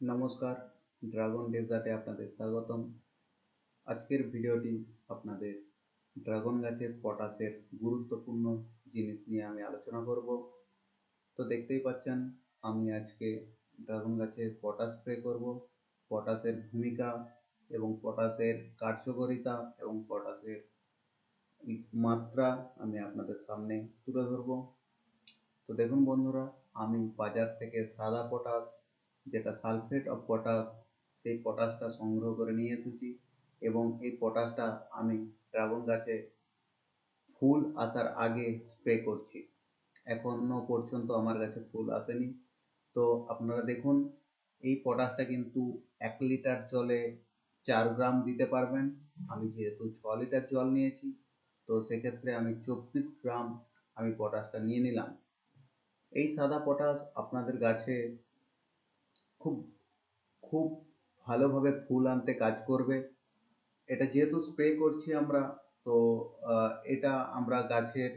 নমস্কার, ড্রাগন ডেজার্টে আপনাদের স্বাগতম। আজকের ভিডিওটি আপনাদের ড্রাগন গাছের পটাশের গুরুত্বপূর্ণ জিনিস নিয়ে আমি আলোচনা করব। তো দেখতেই পাচ্ছেন, আমি আজকে ড্রাগন গাছে পটাশ স্প্রে করব। পটাশের ভূমিকা এবং পটাশের কার্যকারিতা এবং পটাশের মাত্রা আমি আপনাদের সামনে তুলে ধরব। তো দেখুন বন্ধুরা, আমি বাজার থেকে সাদা পটাশ যেটা সালফেট অফ পটাশ সেই পটাশটা সংগ্রহ করে নিয়ে এসেছি এবং এই পটাশটা আমি ড্রাগন গাছে ফুল আসার আগে স্প্রে করছি। এখনও পর্যন্ত আমার কাছে ফুল আসেনি। তো আপনারা দেখুন, এই পটাশটা কিন্তু এক লিটার জলে চার গ্রাম দিতে পারবেন। আমি যেহেতু ছ লিটার জল নিয়েছি, তো সেক্ষেত্রে আমি চব্বিশ গ্রাম আমি পটাশটা নিয়ে নিলাম। এই সাদা পটাশ আপনাদের গাছে খুব খুব ভালোভাবে ফুল আনতে কাজ করবে। এটা যেহেতু স্প্রে করছি আমরা, তো এটা আমরা গাছের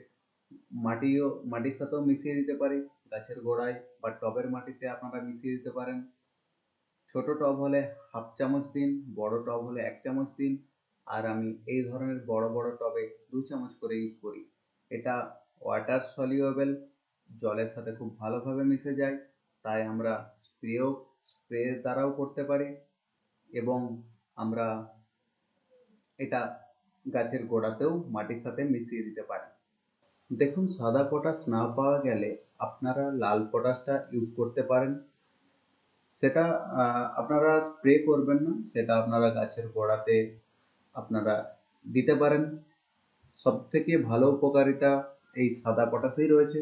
মাটিও, মাটির সাথেও মিশিয়ে দিতে পারি। গাছের গোড়ায় বা টবের মাটিতে আপনারা মিশিয়ে দিতে পারেন। ছোট টব হলে হাফ চামচ দিন, বড় টব হলে এক চামচ দিন। আর আমি এই ধরনের বড় বড় টবে দু চামচ করে ইউজ করি। এটা ওয়াটার সলিউবেল জলের সাথে খুব ভালোভাবে মিশে যায়। তাই আমরা স্প্রেও স্প্রে দ্বারাও করতে পারি এবং আমরা এটা গাছের গোড়াতেও মাটির সাথে মিশিয়ে দিতে পারি। দেখুন, সাদা পটাশ না পাওয়া গেলে আপনারা লাল পটাশটা ইউজ করতে পারেন। সেটা আপনারা স্প্রে করবেন না, সেটা আপনারা গাছের গোড়াতে আপনারা দিতে পারেন। সব থেকে ভালো উপকারিতা এই সাদা পটাশেই রয়েছে।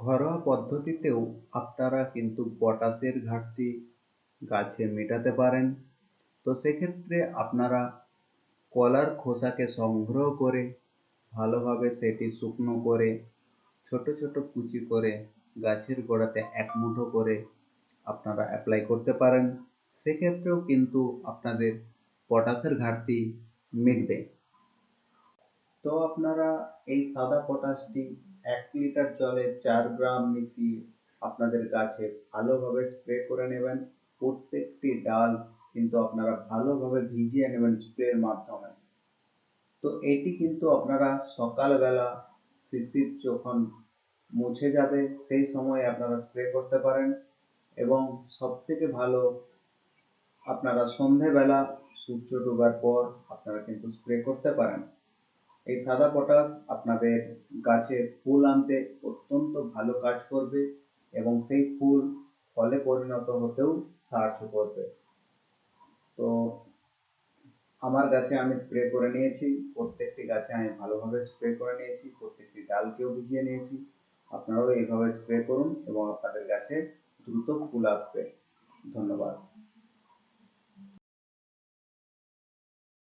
ঘরোয়া পদ্ধতিতেও আপনারা কিন্তু পটাশের ঘাটতি গাছে মেটাতে পারেন। তো সেক্ষেত্রে আপনারা কলার খোসাকে সংগ্রহ করে, ভালোভাবে সেটি শুকনো করে, ছোট ছোট কুচি করে গাছের গোড়াতে এক মুঠো করে আপনারা অ্যাপ্লাই করতে পারেন। সেক্ষেত্রেও কিন্তু আপনাদের পটাশের ঘাটতি মিটবে। তো আপনারা এই সাদা পটাশটি এক লিটার জলে চার গ্রাম মিশিয়ে আপনাদের গাছে ভালোভাবে স্প্রে করে নেবেন। প্রত্যেকটি ডাল কিন্তু আপনারা ভালোভাবে ভিজিয়ে নেবেন স্প্রের মাধ্যমে। তো এটি কিন্তু আপনারা সকালবেলা শিশির যখন মুছে যাবে, সেই সময় আপনারা স্প্রে করতে পারেন। এবং সব থেকে ভালো, আপনারা সন্ধেবেলা সূর্য ডোবার পর আপনারা কিন্তু স্প্রে করতে পারেন। এই সাদা পটাশ আপনাদের গাছে ফুল আনতে অত্যন্ত ভালো কাজ করবে এবং সেই ফুল ফলে পরিণত হতেও সাহায্য করবে। তো আমার গাছে আমি স্প্রে করে নিয়েছি, প্রত্যেকটি গাছে আমি ভালোভাবে স্প্রে করে নিয়েছি, প্রত্যেকটি ডালকেও ভিজিয়ে নিয়েছি। আপনারাও এইভাবে স্প্রে করুন এবং আপনাদের গাছে দ্রুত ফুল আসবে। ধন্যবাদ।